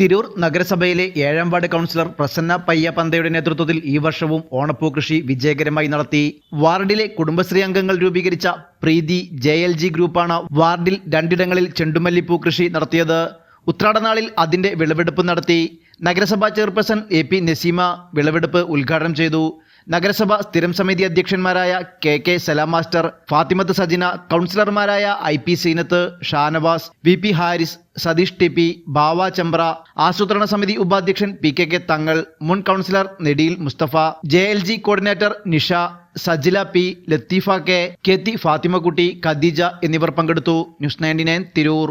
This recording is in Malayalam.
തിരൂർ നഗരസഭയിലെ ഏഴാം വാർഡ് കൗൺസിലർ പ്രസന്ന പയ്യപന്തയുടെ നേതൃത്വത്തിൽ ഈ വർഷവും ഓണപ്പൂ കൃഷി വിജയകരമായി നടത്തി. വാർഡിലെ കുടുംബശ്രീ അംഗങ്ങൾ രൂപീകരിച്ച പ്രീതി ജെ എൽ ജി ഗ്രൂപ്പാണ് വാർഡിൽ രണ്ടിടങ്ങളിൽ ചെണ്ടുമല്ലിപ്പൂ കൃഷി നടത്തിയത്. ഉത്രാടനാളിൽ അതിന്റെ വിളവെടുപ്പ് നടത്തി. നഗരസഭാ ചെയർപേഴ്സൺ എ പി നസീമ വിളവെടുപ്പ് ഉദ്ഘാടനം ചെയ്തു. നഗരസഭ സ്ഥിരം സമിതി അധ്യക്ഷന്മാരായ K K Salam master Fathimath Sajina കൗൺസിലർമാരായ I P Seenath Shanavas V P Haris Satheesh T P Bava Chambra ആസൂത്രണ സമിതി ഉപാധ്യക്ഷൻ പി കെ കെ തങ്ങൾ മുൻ councillor Nediyil Musthafa J L G coordinator Nisha Sajila P Latheefa K K തി ഫാത്തിമക്കുട്ടി ഖദീജ എന്നിവർ പങ്കെടുത്തു. News ninety nine Tirur.